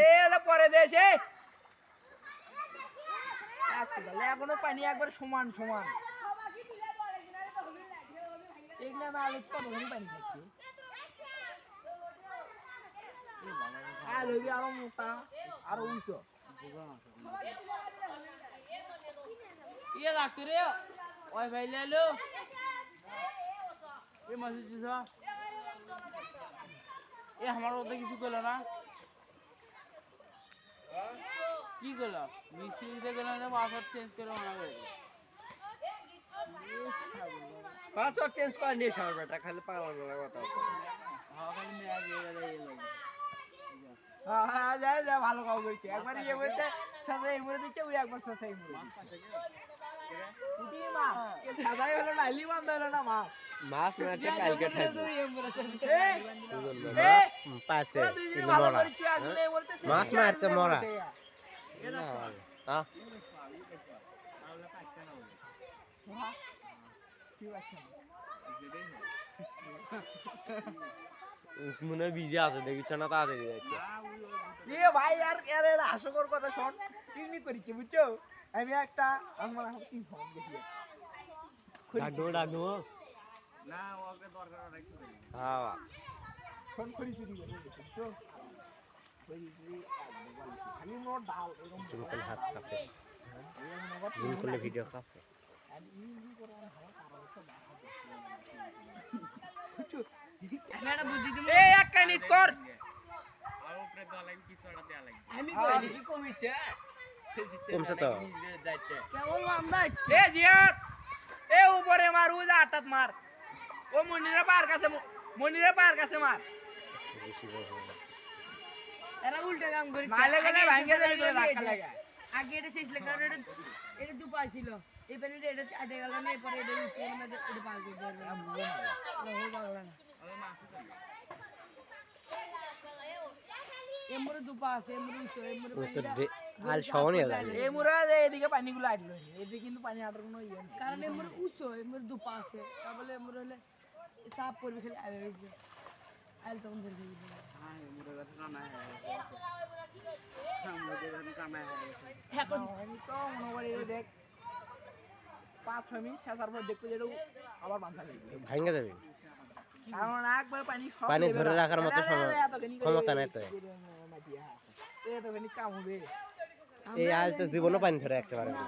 এ এটা পরে দেশে এখনও সমান সমান। এগুলা না আলু পানি খাচ্ছে মোটা, আরও উঁচু। ইয়ে রাখতে রে। ওই ভাই লেলো এ মাসি এ, আমার ওটা কিছু করল না। কি করল মিস্ত্রি দিতে গেল না পাসওয়ার্ড চেঞ্জ করে মানা করে পাসওয়ার্ড চেঞ্জ করে নিয়ে সর বেটা খালি পাগল বলার কথা হ্যাঁ খালি মেয়া গিয়ে গেলে লাগবে হ্যাঁ যায় যায় ভালো কাজ করছে একবার ইয়ে বলতে সাজা এই মরে দিচ্ছে ওই একবার সাজা এই মরে উঠি মাছ। সাজাই হলো না ইলি বান্ধা হলো না মাছ। মাছ মারছে কালকে থাকবে। এই পাশে মাছ মারছে মরা। মনে বিজি আছে দেখিছ না তাড়াতাড়ি যাচ্ছে। এ ভাই আর আর হাস্যকর কথা শোন পিকনিক করেছি বুঝছ? আমি একটা আমার কি ফোন দেখি। ডাকবো ডাকবো। না ওকে দরকার হ্যাঁ। ফোন করি চুরি বুঝছ? জুম করলে। ভিডিও কাঁপে এ জিয়াত এ উপরে মার যা আটাত মার ও মনিরা পার কাছে মনিরা পার কাছে মার। এরা উল্টা কাম করে নালে গেলে ভাঙ্গে যাবে করে ধাক্কা লাগা। আগে এটা শেষ কারণ এটা এটা দু পাই ছিল। এই এটা আটে গেল না এরপরে এটা উঠে গেল না এটা পার করে দেবে না হয়ে গেল। না। এমরে দু পা আছে এমরে উঠে এমরে আল লাগে। এদিকে পানিগুলো আটলো এদিকে কিন্তু পানি আটার কোনো ইয়ে কারণ এমরে উঠছো এমরে দু পা আছে। তারপরে এমরে হলে সাপ পড়বে খালি হ্যাঁ হ্যাঁ এখন তো মনে করি দেখ পাঁচ ছয় মিনিট শেষার পর দেখব যেটা আবার বাঁধা লাগবে যাবে? কারণ একবার পানি পানি ধরে রাখার মতো করে ক্ষমতা নাই তো। করে এই আল তো জীবনও পানি ধরে রাখতে পারে করে?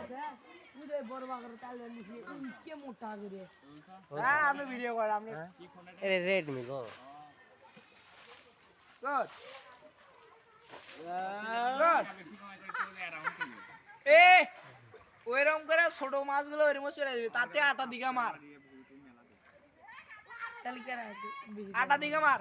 হ্যাঁ ভিডিও করেন আপনি রেডমি গো। গুড গুড এ ওইরকম করে ছোট মাছগুলো ওইরকম চলে যাবে তাতে আটা দিঘা মার। আটা দিঘা মার।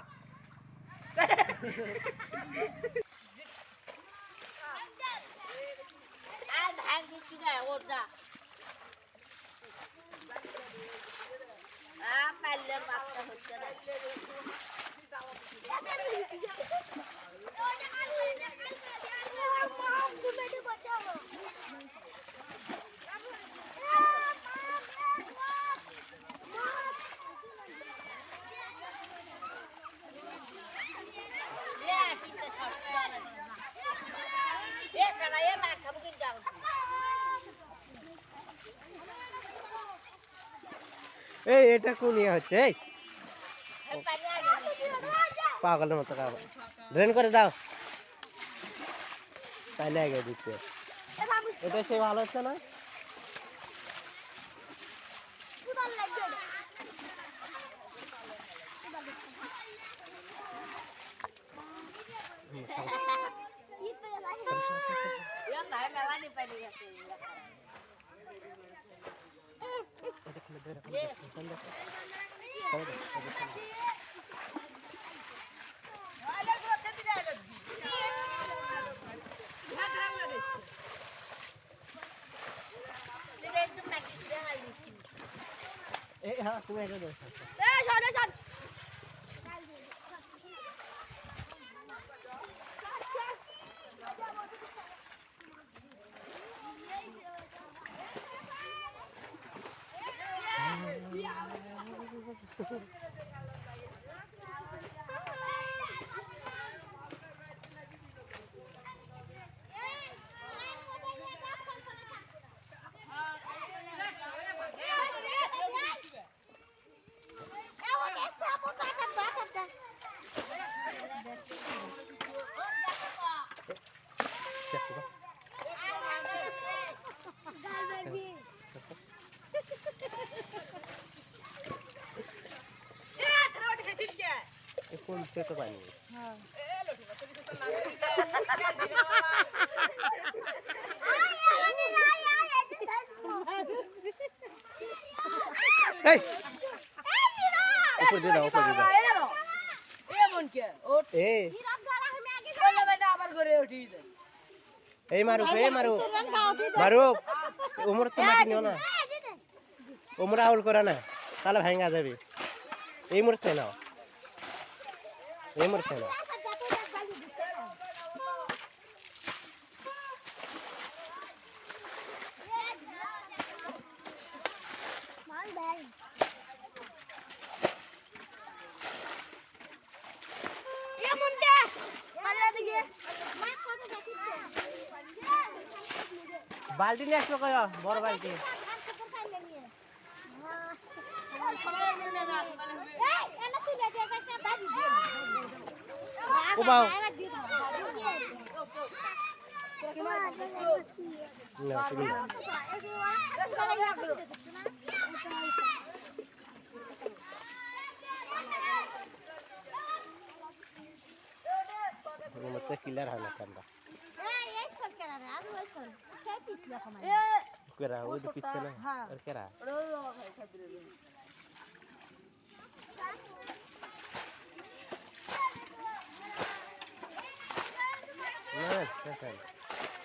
এই এটা কোন ইয়ে হচ্ছে এই পাগলের মতো কাজ ড্রেন করে দাও তাইলে আগে দিচ্ছে এটা সে ভালো হচ্ছে না এই হ্যাঁ তুমি এটা দেখো। কোন সে তো পাইনি এই! উপর দিয়ে দাও উপর দিয়ে দাও। এমন কে ওট এই বলে বেটা আবার করে উঠি দে এই মারুক এই মারুক মারুক উমর তো মাটি নিও না। উমর আউল করে না তাহলে ভাঙা যাবে। এই মুহূর্তে নাও। মুহূর্তে নাও বালতি নিয়ে আসলো উপাও কিলার হয় না কান্দা কেরা ওই তো পিচ্ছে না আর কেরা? Yes, yes, sir.